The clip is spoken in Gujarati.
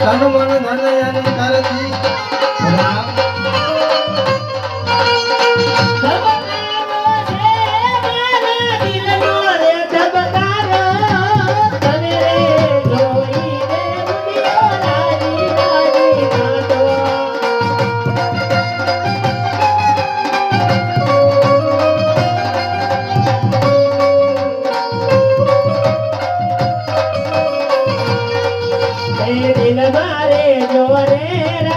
ધન મન ધન યાની કરતી મારે જોરે જોરે